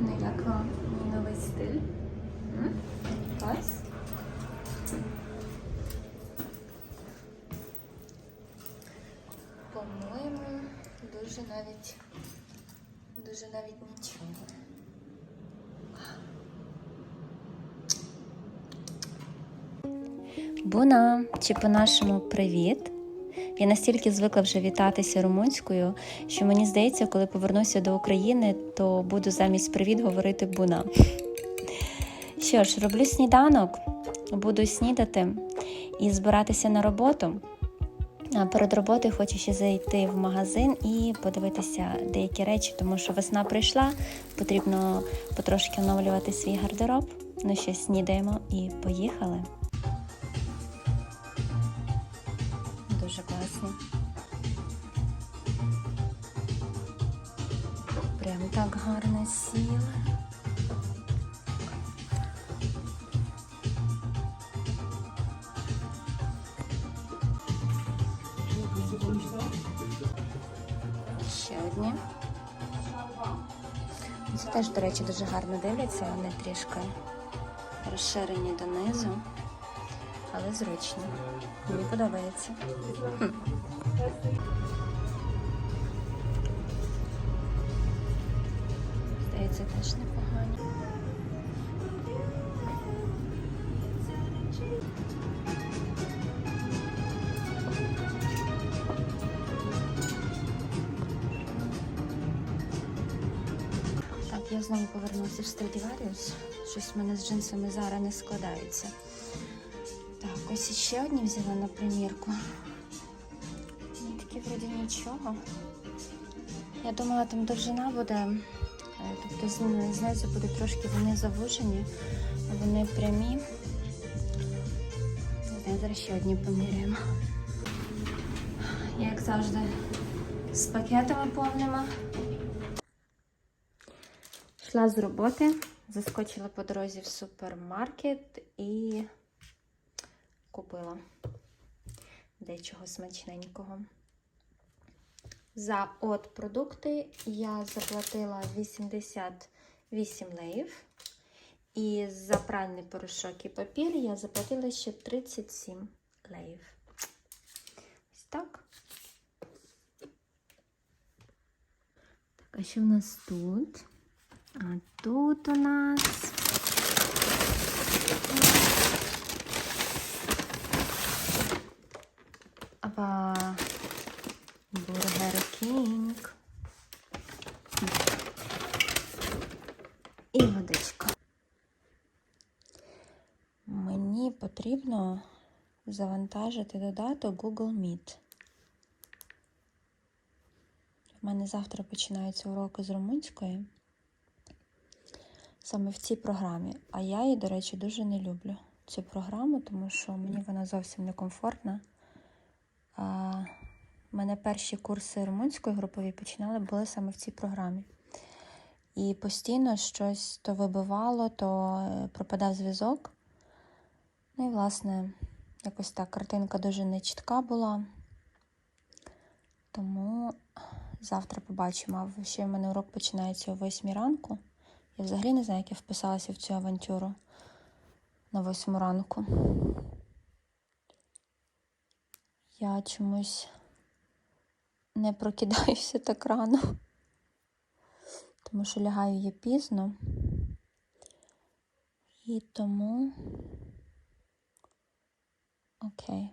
Ну як вам мій новий стиль? Клас? По-моєму, дуже навіть дуже навіть нічого. Буна, чи по-нашому привіт. Я настільки звикла вже вітатися румунською, що мені здається, коли повернуся до України, то буду замість привіт говорити буна. Що ж, роблю сніданок, буду снідати і збиратися на роботу. А перед роботою хочу ще зайти в магазин і подивитися деякі речі, тому що весна прийшла, потрібно потрошки оновлювати свій гардероб. Ну що, снідаємо і поїхали. Дуже класні. Прям так гарно сіли. Ще одні. Це теж, до речі, дуже гарно дивляться, вони трішки розширені донизу, але зручні. Мені подобається. Хм. Здається, теж непогані. Так, я знову повернуся в Stradivarius. Щось в мене з джинсами зараз не складається. Ось іще одні взяла на примірку. Ну, Такі вроді нічого. Я думала, там довжина буде, е, тобто знизу буде трошки вони завужені, а вони прямі. Знаю, зараз ще одні поміряємо. Я, як завжди, з пакетами повними. Йшла з роботи, заскочила по дорозі в супермаркет і купила дечого смачненького. За от продукти я заплатила 88 леїв. І за пральний порошок і папір я заплатила ще 37 леїв. Ось так. Так, а що в нас тут? А тут у нас потрібно завантажити додаток Google Meet. У мене завтра починаються уроки з румунської саме в цій програмі. А я її, до речі, дуже не люблю цю програму, тому що мені вона зовсім не комфортна. А, у мене перші курси румунської групові починали були саме в цій програмі. І постійно щось то вибивало, то е, пропадав зв'язок. Ну і, власне, якось так картинка дуже нечітка була. Тому завтра побачимо. А ще в мене урок починається о 8 ранку. Я взагалі не знаю, як я вписалася в цю авантюру на восьму ранку. Я чомусь не прокидаюся так рано, тому що лягаю я пізно. І тому. Окей.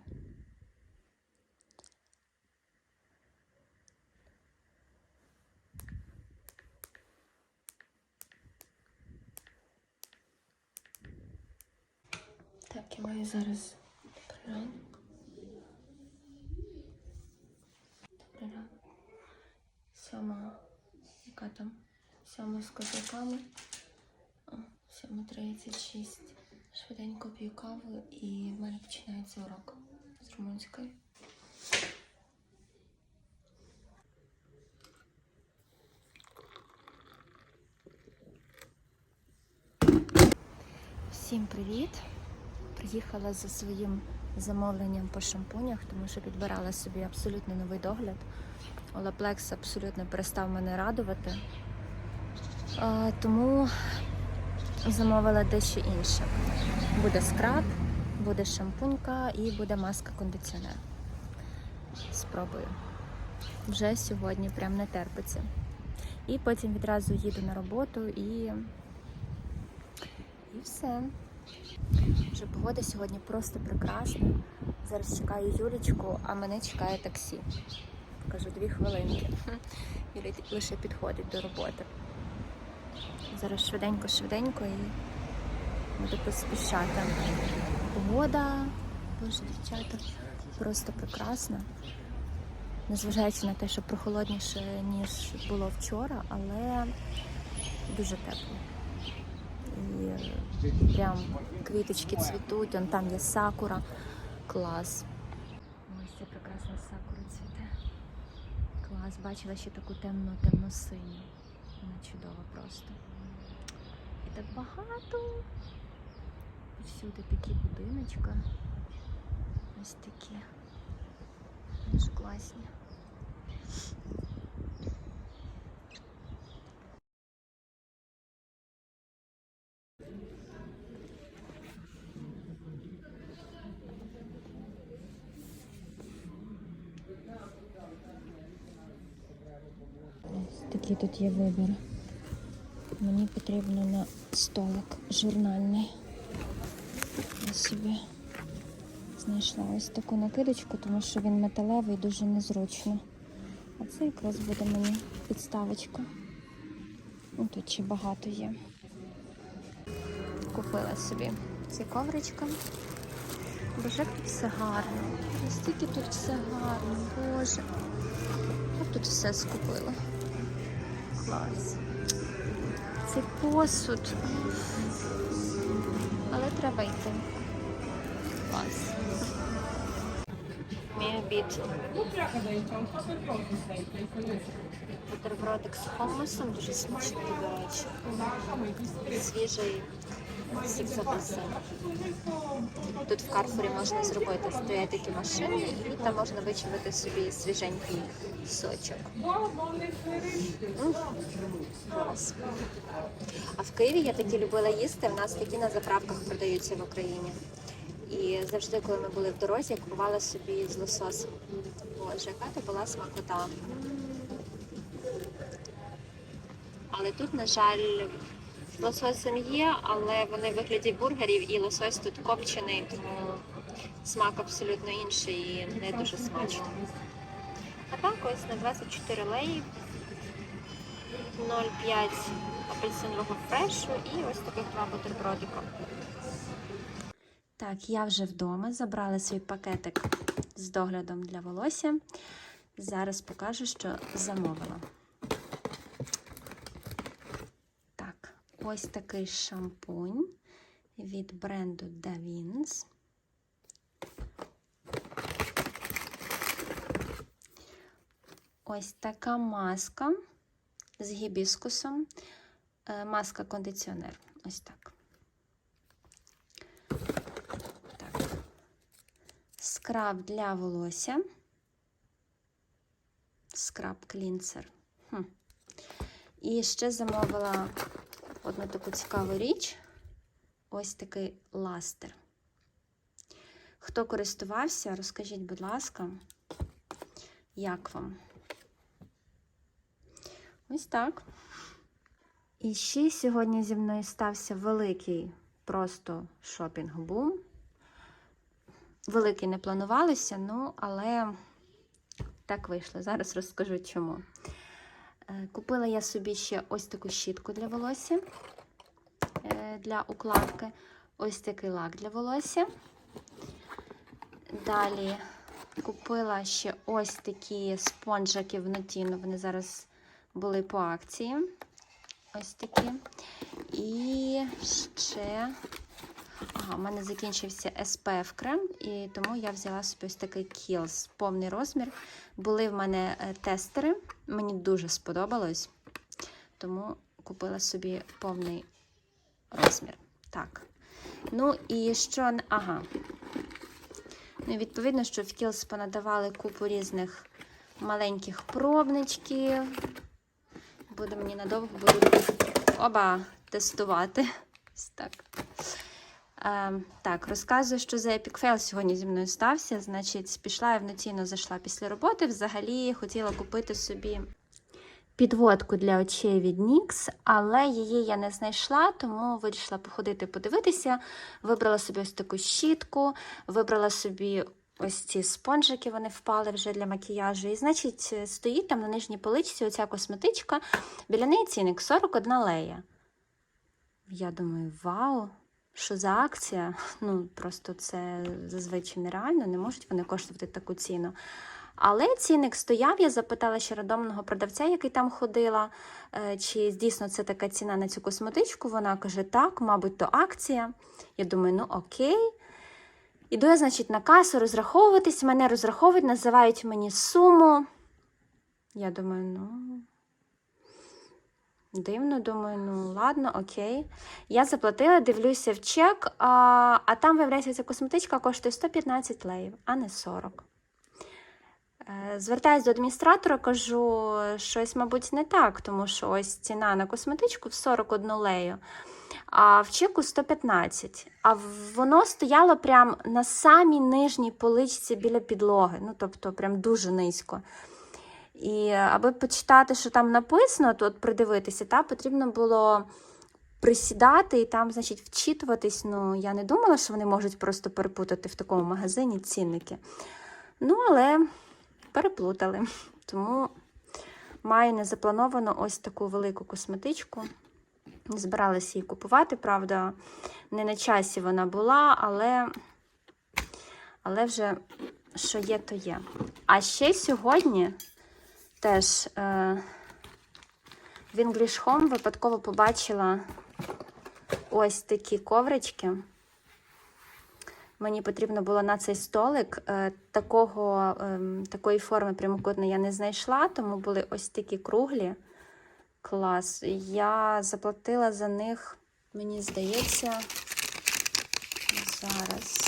Так, я маю зараз добрий ранок. Добрий ранок. Сьома, яка там? Сьома з козаками. О, 7.36. Швиденько п'ю каву і в мене починається урок з румунської. Всім привіт! Приїхала за своїм замовленням по шампунях, тому що підбирала собі абсолютно новий догляд. Олаплекс абсолютно перестав мене радувати. Тому замовила дещо інше. Буде скраб, буде шампунька і буде маска кондиціонер. Спробую. Вже сьогодні прям не терпиться. І потім відразу їду на роботу і, і все. Вже погода сьогодні просто прекрасна. Зараз чекаю Юлічку, а мене чекає таксі. Кажу, дві хвилинки. Юлі лише підходить до роботи. Зараз швиденько-швиденько і буду поспішати. Погода, боже, дівчата, просто прекрасна. Незважаючи на те, що прохолодніше, ніж було вчора, але дуже тепло. І прям квіточки цвітуть, он там є сакура. Клас. Ось це прекрасна сакура цвіте. Клас. Бачила ще таку темну, темно-синю. Вона чудова просто. Так багато. Всюди такі будиночка. Ось такі. Дуже класні. Такий тут є вибір. Мені потрібно на столик журнальний. Я собі знайшла ось таку накидочку, тому що він металевий, дуже незручно. А це якраз буде мені підставочка. Ну, тут ще багато є. Купила собі ці ковричка. Боже, тут все гарно. Настільки тут все гарно, боже. Я тут все скупила. Клас. Цей посуд. Але треба йти. Клас. Мій обід. Бутербродик з хумусом, дуже смачний, до речі. Свіжий сік з апельсину. Тут в Карфурі можна зробити стоять такі машини, і там можна вичавити собі свіженький сочок. Клас. А в Києві я такі любила їсти. В нас такі на заправках продаються в Україні. І завжди, коли ми були в дорозі, я купувала собі з лососем. Боже, яка то була смакота. Але тут, на жаль, лососем є, але вони в вигляді бургерів і лосось тут копчений, тому смак абсолютно інший і не дуже смачно. А так ось на 24 леї 0,5 апельсинового фрешу і ось таких два бутербродика. Так, я вже вдома забрала свій пакетик з доглядом для волосся. Зараз покажу, що замовила. Так, ось такий шампунь від бренду Davins. Ось така маска з гібіскусом. Е, Маска кондиціонер. Ось так. Так. Скраб для волосся. Скраб клінсер. Хм. І ще замовила одну таку цікаву річ. Ось такий ластер. Хто користувався, розкажіть, будь ласка, як вам? Ось так. І ще сьогодні зі мною стався великий просто шопінг-бум. Великий не планувалося, ну, але так вийшло. Зараз розкажу чому. Е, Купила я собі ще ось таку щітку для волосся, е, для укладки, ось такий лак для волосся. Далі купила ще ось такі спонжики в Нотіно, вони зараз були по акції. Ось такі. І ще. Ага, у мене закінчився SPF крем, і тому я взяла собі ось такий Kiehl's, повний розмір. Були в мене е, тестери, мені дуже сподобалось, тому купила собі повний розмір. Так. Ну і що. Ага. Ну, відповідно, що в Kiehl's понадавали купу різних маленьких пробничків. Буде мені надовго будуть оба тестувати. Ось так. Е, так, розказую, що за Epic Fail сьогодні зі мною стався. Значить, пішла я вночі, зайшла після роботи. Взагалі хотіла купити собі підводку для очей від NYX, але її я не знайшла, тому вирішила походити подивитися. Вибрала собі ось таку щітку, вибрала собі ось ці спонжики, вони впали вже для макіяжу. І, значить, стоїть там на нижній поличці оця косметичка. Біля неї цінник 41 лея. Я думаю, вау! Що за акція? Ну, просто це зазвичай нереально, не можуть вони коштувати таку ціну. Але цінник стояв, я запитала ще рандомного продавця, який там ходила, е, чи дійсно це така ціна на цю косметичку. Вона каже, так, мабуть, то акція. Я думаю, ну окей. Іду я, значить, на касу розраховуватись, мене розраховують, називають мені суму. Я думаю, ну. Дивно, думаю, ну ладно, окей. Я заплатила, дивлюся в чек, а, а там, виявляється, ця косметичка коштує 115 леїв, а не 40. Е, Звертаюсь до адміністратора, кажу, щось, мабуть, не так, тому що ось ціна на косметичку в 41 лею, а в чеку 115. А воно стояло прямо на самій нижній поличці біля підлоги, ну тобто прям дуже низько. І аби почитати, що там написано, то от придивитися, та, потрібно було присідати і там, значить, вчитуватись. Ну, я не думала, що вони можуть просто перепутати в такому магазині цінники. Ну, але переплутали. Тому маю незаплановано ось таку велику косметичку. Збиралася її купувати, правда, не на часі вона була, але, але вже що є, то є. А ще сьогодні теж е, в English Home випадково побачила ось такі коврички. Мені потрібно було на цей столик. Е, такого, ем, такої форми прямокутної я не знайшла, тому були ось такі круглі. Клас. Я заплатила за них, мені здається, зараз.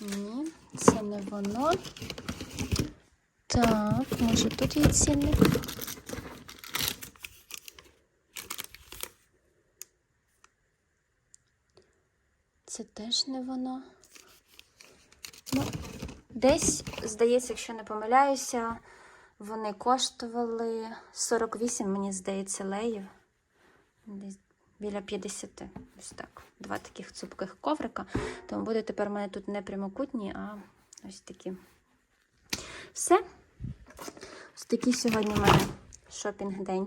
Ні, це не воно. Так, може тут є цінник? Це теж не воно. Ну, десь, здається, якщо не помиляюся, вони коштували 48, мені здається, леїв. Десь біля 50. Ось так. Два таких цупких коврика. Тому буде тепер у мене тут не прямокутні, а ось такі. Все. Ось такий сьогодні в мене шопінг-день.